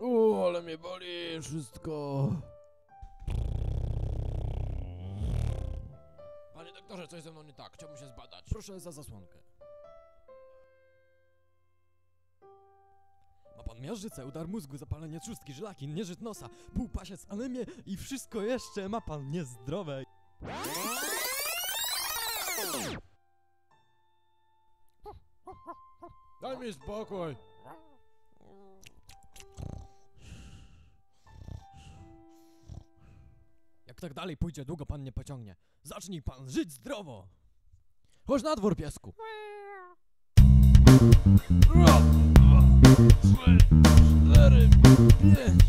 U, ale mnie boli wszystko. Panie doktorze, coś ze mną nie tak. Chciałbym się zbadać. Proszę za zasłonkę. Ma pan miażdżycę, udar mózgu, zapalenie trzustki, żylaki, nieżyt nosa, półpasiec, anemię i wszystko jeszcze ma pan niezdrowe. Daj mi spokój. tak dalej pójdzie, długo pan nie pociągnie. Zacznij pan żyć zdrowo! Chodź na dwór, piesku! Raz, dwa, trzy, cztery, pięć.